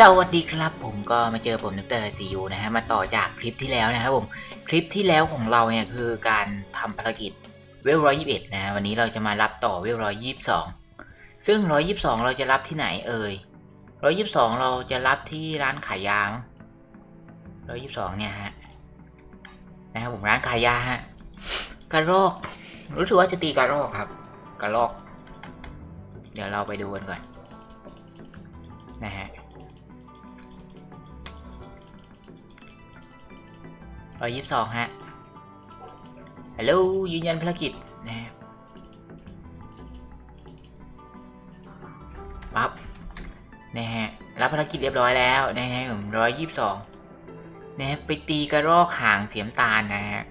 สวัสดีครับผมก็มาเจอผมนักเตอร์ซียูนะฮะมาต่อจากคลิปที่แล้วนะครับผมคลิปที่แล้วของเราเนี่ยคือการทำภารกิจเวลร้อยยี่สิบเอ็ดนะวันนี้เราจะมารับต่อเวลร้อยยี่สิบสองซึ่งร้อยยี่สิบสองเราจะรับที่ไหนเอ่ยร้อยยี่สิบสองเราจะรับที่ร้านขายยาร้อยยี่สิบสองเนี่ยฮะนะครับผมร้านขายยาฮะกระรอก รู้สึกว่าจะตีกระรอกครับกระรอก เดี๋ยวเราไปดูกันก่อนนะฮะ ร้อยยี่สิบสองฮะฮัลโหลยืนยันภารกิจนะฮะปั๊บนะฮะรับภารกิจเรียบร้อยแล้วนะฮะผมร้อยยี่สิบสองนะฮะไปตีกระรอกห่างเสียมตาลนะฮะ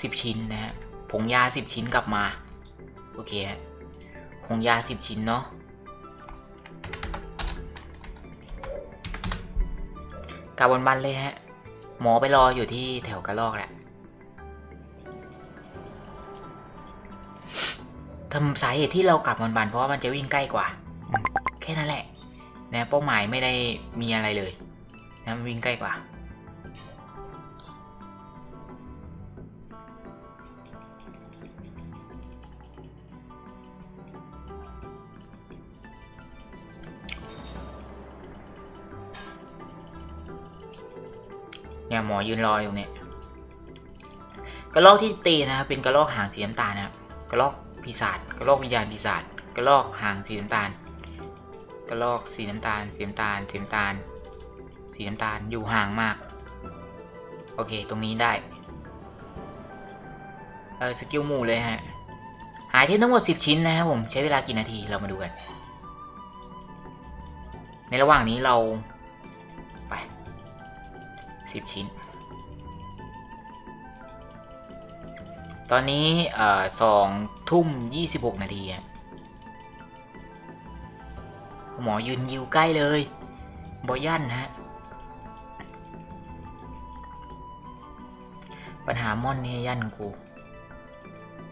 สิบชิ้นนะฮะผงยาสิบชิ้นกลับมา โอเคฮะผงยาสิบชิ้นเนาะกลับบนบันเลยฮะ หมอไปรออยู่ที่แถวกระลอกแหละทำสาเหตุที่เรากลับบนบันเพราะว่ามันจะวิ่งใกล้กว่าอืมแค่นั้นแหละ นะเป้าหมายไม่ได้มีอะไรเลยนะมันวิ่งใกล้กว่า เนี่ยหมอยืนรออยู่เนี่ยกระลอกที่ตีนะครับเป็นกระลอกหางสีน้ำตาลนะครับกระลอกปีศาจกระลอกวิญญาณปีศาจกระลอกหางสีน้ำตาล กระลอกสีน้ำตาลสีน้ำตาลสีน้ำตาลสีน้ำตาลอยู่ห่างมาก โอเคตรงนี้ได้เออสกิลหมู่เลยฮะหายเทปทั้งหมด 10 ชิ้นนะครับผมใช้เวลากี่นาทีเรามาดูกันในระหว่างนี้เรา สิบชิ้น ตอนนี้สองทุ่มยี่สิบหกนาทีอะหมอยืนยิวใกล้เลยบอยันฮะ ปัญหาม่อนนี่ยันกู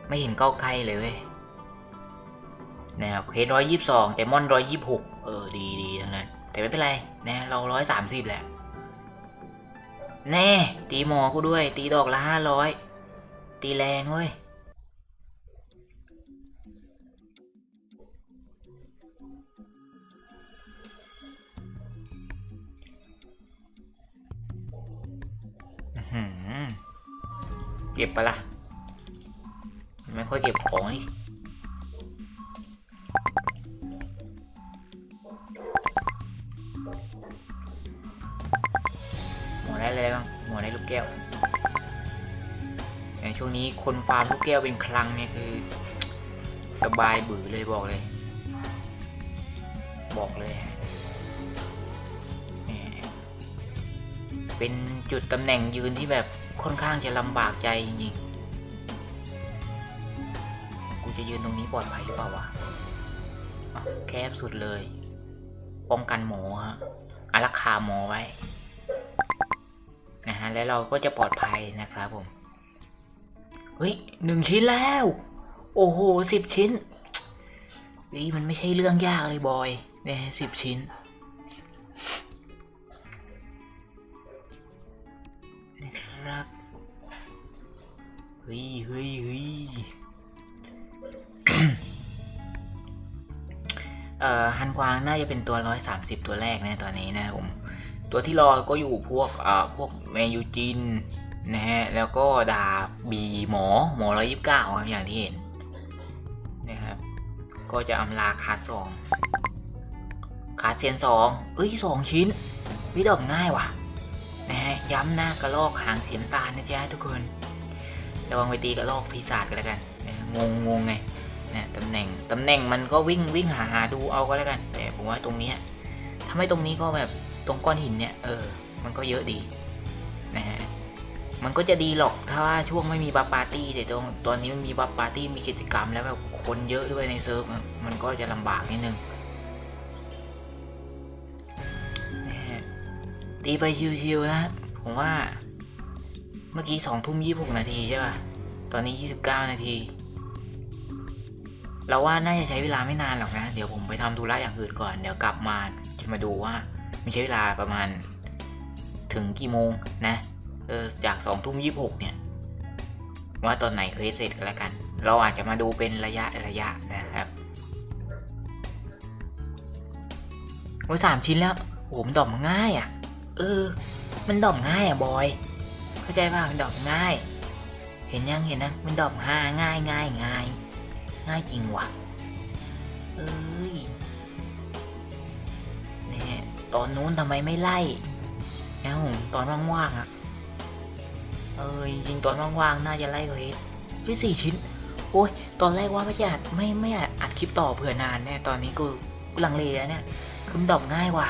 ไม่เห็นเก้าใกล้เลยเว้ยนะครับเคสร้อยยี่สิบสองแต่ม่อนร้อยยี่สิบหกเออดีดีทั้งนั้น แต่ไม่เป็นไรนะเราร้อยสามสิบแหละ แน่ ตีหมอกูด้วย ตีดอกละห้าร้อยตีแรงเว้ยอื้อหือเก็บปะละ่ะไม่ค่อยเก็บของนี่ คนฟาร์มลูกแก้วเป็นคลังเนี่ยคือ สบายบือเลยบอกเลย บอกเลยนี่เป็นจุดตำแหน่งยืนที่แบบค่อนข้างจะลำบากใจจริงๆ กูจะยืนตรงนี้ปลอดภัยหรือเปล่าวะอะแคบสุดเลย ป้องกันหมอฮะอารักขาหมอไว้นะฮะแล้วเราก็จะปลอดภัยนะครับผม เฮ้ยหนึ่งชิ้นแล้ว โอ้โหสิบชิ้นนี่มันไม่ใช่เรื่องยากเลยบอยเนี่ยสิบชิ้น นะครับเฮ้ยเฮ้ยเฮ้ยเอ่อฮันกวางน่าจะเป็นตัวร้อยสามสิบตัวแรกนะตอนนี้นะผม ตัวที่รอก็อยู่พวกเอ่อพวกเมยูจิน นะฮะ แล้วก็ดาบบีหมอหมอร้อยยิบเก้าครับอย่างที่เห็นนะครับ ก็จะอำลาคาสองคาเซียนสองเอ้ยสองชิ้น วิดอกง่ายว่ะนะฮะย้ำหน้ากระลอกหางเสียมตาลนะจ๊ะทุกคนระวังไปตีกระลอกปีศาจกันแล้วกันนะงงงงไงนะตำแหน่งตำแหน่งมันก็วิ่งวิ่งหาหาดูเอาก็แล้วกัน แต่ผมว่าตรงนี้ยถ้าไม่ตรงนี้ก็แบบตรงก้อนหินเนี่ยเออมันก็เยอะดี มันก็จะดีหรอกถ้าว่าช่วงไม่มีบัฟปาร์ตี้แต่ตรงตอนนี้มันมีบัฟปาร์ตี้มีกิจกรรมแล้วแบบคนเยอะด้วยในเซิร์ฟมันก็จะลำบากนิดนึงนะฮะตีไปชิวๆนะ ผมว่า เมื่อกี้สองทุ่มยี่หกนาทีใช่ป่ะ ตอนนี้ยี่สิบเก้านาที เราว่าน่าจะใช้เวลาไม่นานหรอกนะ เดี๋ยวผมไปทำธุระอย่างอื่นก่อน เดี๋ยวกลับมาจะมาดูว่า มีใช้เวลาประมาณ ถึงกี่โมงนะ ออจากสองทุ่มยี่หกเนี่ย ว่าตอนไหนเคยเสร็จกันแล้วกัน เราอาจจะมาดูเป็นระยะระยะนะครับโอ้ยสามชิ้นแล้วโหมันดอกมันง่ายอะ เออ มันดอกง่ายอะบอย เข้าใจป่ะมันดอกง่าย เห็นยังเห็นนะมันดอกห้าง่ายง่ายง่ายง่ายจริงว่ะ เอ้ยเนี่ยตอนนู้นทำไมไม่ไล่นะผมตอนว่างๆอะ เออจริงตอนว่างๆ น่าจะไล่เวสเฮ้ยสี่ชิ้น โอ้ย ตอนแรกว่าไม่จะอัดไม่ไม่อัดอัดคลิปต่อเผื่อนานแน่ตอนนี้กูลังเลแล้วเนี่ยคือมันดอกง่ายว่ะ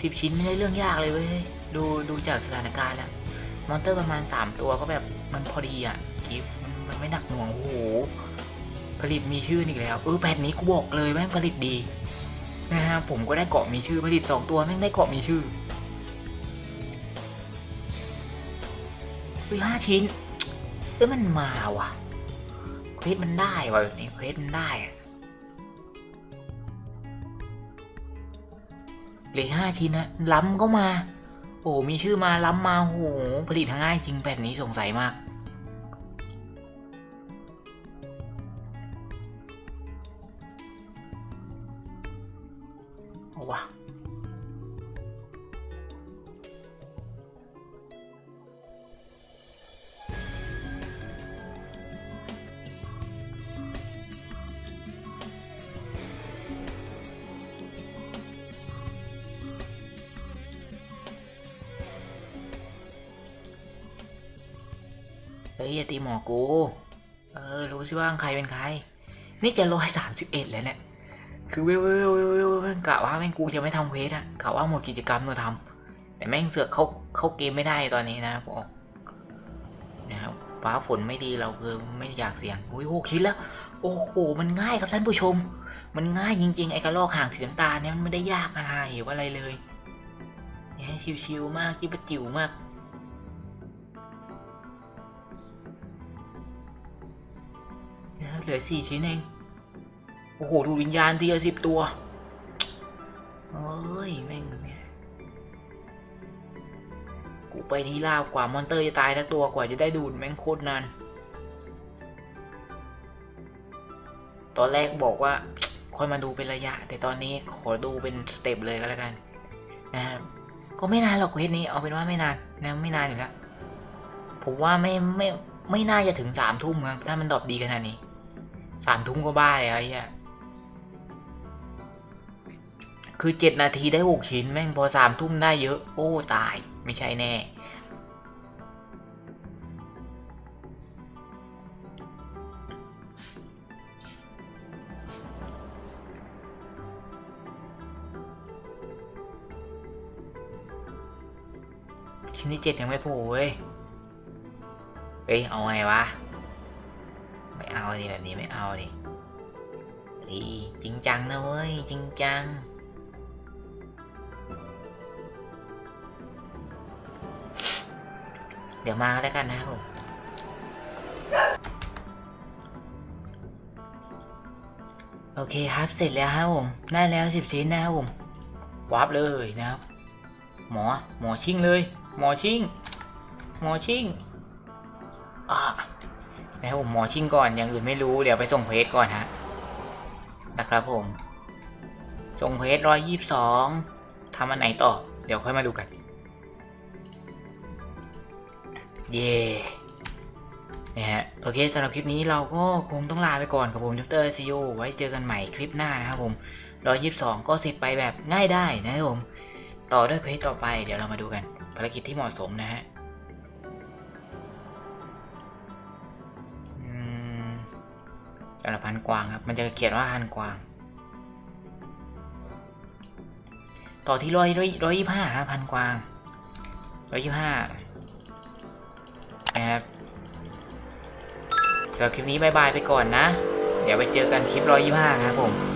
สิบชิ้นไม่ใช่เรื่องยากเลยเว้ย ดูดูจากสถานการณ์แล้ว มอนเตอร์ประมาณสามตัวก็แบบมันพอดีอะกิฟมันไม่หนักหน่วง โอ้โหผลิตมีชื่ออีกแล้ว เออแผ่นนี้กูบอกเลยแม่งผลิตดีนะฮะผมก็ได้เกาะมีชื่อผลิตสองตัวแม่งได้เกาะมีชื่อ ฮ้ยห้าชิ้นเอ้ยมันมาว่ะเควสมันได้ว่ะแบบนี้เควสมันได้เหลือห้าชิ้นนะล้ำก็มา โอ้มีชื่อมาล้ำมาโอ้โหผลิตง่ายจริงแผ่นนี้สงสัยมาก ฮ้ยอย่าตีหมอกู เออ รู้สิว่าใครเป็นใคร นี่จะร้อยสามสิบเอ็ดแล้วเนี่ย คือเวลเวลเวลเวลเวลกะว่าแม่งกูจะไม่ทำเควสอะกะว่าหมดกิจกรรมเราทำแต่แม่งเสือกเข้าเข้าเกมไม่ได้ตอนนี้นะบอกนะครับฟ้าฝนไม่ดีเราคือไม่อยากเสี่ยงโอ้ยโหคิดแล้ว โอ้โหมันง่ายครับท่านผู้ชม มันง่ายจริงๆไอ้กระลอกห่างสีน้ำตาลเนี่ยมันไม่ได้ยากอะไรหรือว่าอะไรเลยเนี่ยชิวๆมากคิดว่าจิ๋วมาก เหลือสี่ชิ้นเอง โอ้โห ดูวิญญาณทีละสิบตัวเอ้ย แม่งกูไปที่ลาบกว่ามอนเตอร์จะตายทั้งตัวกว่าจะได้ดูดแม่งโคตรนานตอนแรกบอกว่าค่อยมาดูเป็นระยะ แต่ตอนนี้ขอดูเป็นสเต็ปเลยก็แล้วกัน นะครับก็ไม่นานหรอกเควสนี้เอาเป็นว่าไม่นานนะไม่นานอยู่แล้วผมว่าไม่ไม่ไม่น่าจะถึงสามทุ่มครับถ้ามันดอปดีขนาดนี้ สามทุ่มก็บ้าแล้วไอ้เหี้ยคือเจ็ดนาทีได้หกชิ้นแม่งพอสามทุ่มได้เยอะ โอ้ตายไม่ใช่แน่ ชิ้นที่เจ็ดยังไม่โผล่เว้ย เอ้ยเอาไงวะ ดิแบบนี้ไม่เอาดิอีจริงจังนะเว้ย จริงจัง เดี๋ยวมาแล้วกันนะครับผมโอเคครับ เสร็จแล้วครับผม ได้แล้วสิบชิ้นนะครับผมวาร์ปเลยนะครับ หมอ หมอชิ่งเลย หมอชิ่ง หมอชิ่งอ่า นะครับผมหมอชิ่งก่อนอย่างอื่นไม่รู้เดี๋ยวไปส่งเพจก่อนฮะนะครับผม ส่งเพจร้อยยี่สิบสองทำอันไหนต่อ เดี๋ยวค่อยมาดูกัน เย่นะฮะโอเคสำหรับคลิปนี้เราก็คงต้องลาไปก่อนกับผมยูเตอร์ซีโอไว้เจอกันใหม่คลิปหน้านะครับผมร้อยยี่สิบสองก็เสร็จไปแบบง่ายได้นะครับผม ต่อด้วยเควสต่อไปเดี๋ยวเรามาดูกัน ภารกิจที่เหมาะสมนะฮะ สำหรับพันกวางครับ มันจะเขียนว่าพันกวาง ต่อที่ร้อยร้อยร้อยยี่ห้าครับพันกวางร้อยยี่ห้านะครับสำหรับคลิปนี้บายบายไปก่อนนะ เดี๋ยวไปเจอกันคลิปร้อยยี่ห้าครับผม